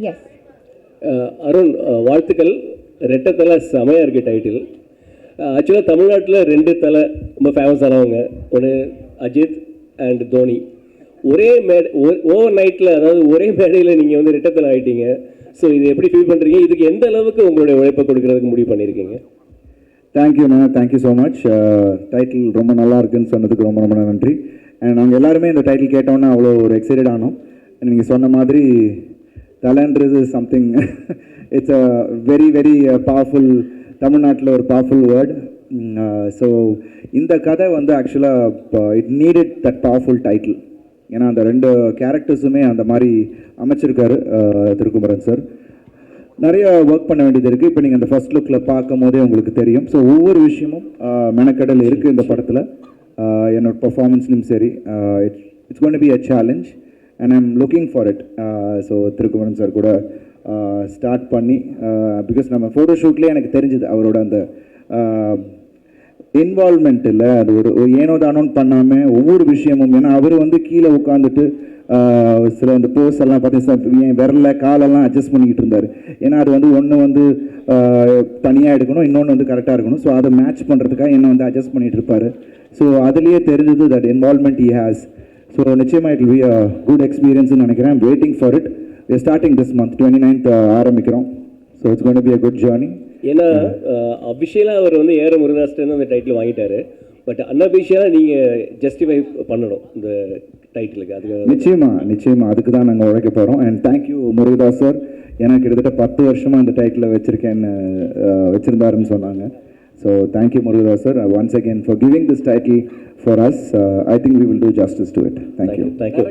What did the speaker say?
S Arun அஹ் வாழ்த்துக்கள். ரெட்டை தலை செமையாக இருக்குது டைட்டில் ஆக்சுவலாக தமிழ்நாட்டில் ரெண்டு தலை ரொம்ப ஃபேமஸ் ஆனவங்க. ஒன்று அஜித் அண்ட் தோனி. ஒரே மேடை ஓவர் நைட்டில் அதாவது ஒரே மேடையில் நீங்கள் வந்து ரெட்டை தலை ஆகிட்டீங்க ஸோ இது எப்படி ஃபீல் பண்ணுறீங்க இதுக்கு எந்த அளவுக்கு உங்களுடைய உழைப்பை கொடுக்கறதுக்கு முடிவு பண்ணியிருக்கீங்க? தேங்க்யூண்ணா thank you so much title Uh, ரொம்ப நல்லா இருக்குன்னு சொன்னதுக்கு ரொம்ப ரொம்ப நன்றி. அண்ட் நாங்கள் எல்லாருமே இந்த டைட்டில் கேட்டோன்னே அவ்வளோ ஒரு எக்ஸைட்டட் ஆனோம். நீங்கள் சொன்ன மாதிரி தலைன்றது something it's a very very powerful தமிழ்நாட்டில் ஒரு பவர்ஃபுல் வேர்ட் ஸோ இந்த கதை வந்து ஆக்சுவலாக it needed that powerful title ஏன்னா அந்த ரெண்டு கேரக்டர்ஸுமே அந்த மாதிரி அமைச்சிருக்காரு uh, திருக்குமரன் சார் நிறைய ஒர்க் பண்ண வேண்டியது இருக்குது இப்போ நீங்கள் அந்த ஃபர்ஸ்ட் லுக்கில் பார்க்கும் போதே உங்களுக்கு தெரியும். ஸோ ஒவ்வொரு விஷயமும் uh, மெனக்கடல் இருக்குது இந்த படத்தில். Uh, என்னோட பர்ஃபார்மன்ஸ்லையும் சரி it it's gonna be a challenge and I'm looking for it so Thirukumaran sir கூட uh, ஸ்டார்ட் பண்ணி uh, பிகாஸ் நம்ம ஃபோட்டோ ஷூட்லேயே எனக்கு தெரிஞ்சுது அவரோட அந்த uh, இன்வால்மெண்ட் இல்லை அது ஒரு ஏனோ தானோன்னு பண்ணாமல் ஒவ்வொரு விஷயமும் ஏன்னா அவர் வந்து கீழே உட்காந்துட்டு சில அந்த போஸ் எல்லாம் பார்த்தீங்கன்னா என் விரல காலெல்லாம் அட்ஜஸ்ட் பண்ணிக்கிட்டு இருந்தார். ஏன்னா அது வந்து ஒன்று வந்து தனியாக எடுக்கணும் இன்னொன்று வந்து கரெக்டாக இருக்கணும். ஸோ அதை மேட்ச் பண்ணுறதுக்காக என்னை வந்து அட்ஜஸ்ட் பண்ணிகிட்டு இருப்பார். ஸோ அதுலேயே தெரிஞ்சது that involvement he has so நிச்சயமாக இட் பி அ குட் எக்ஸ்பீரியன்ஸ்னு நினைக்கிறேன். Waiting for it starting this month twenty ninth ஆரம்பிக்கிறோம். So it's gonna be a good journey ஏன்னா அபிஷியலாக அவர் வந்து ஏற முருகாஸ்டன் அந்த டைட்டில் வாங்கிட்டாரு. பட் அன்அபிஷியலாக நீங்கள் ஜஸ்டிஃபை பண்ணணும் இந்த டைட்டிலுக்கு அதுக்கு நிச்சயமா நிச்சயமா. அதுக்கு தான் நாங்கள் உழைக்க போகிறோம் அண்ட் தேங்க்யூ முருகதாஸ் சார் எனக்கு கிட்டத்தட்ட பத்து வருஷமாக இந்த டைட்டில் வச்சுருக்கேன்னு வச்சுருந்தாருன்னு சொன்னாங்க. So thank you, Muruga sir, uh, once again for giving this title for us. Uh, I think we will do justice to it. Thank, thank you. you. Thank you.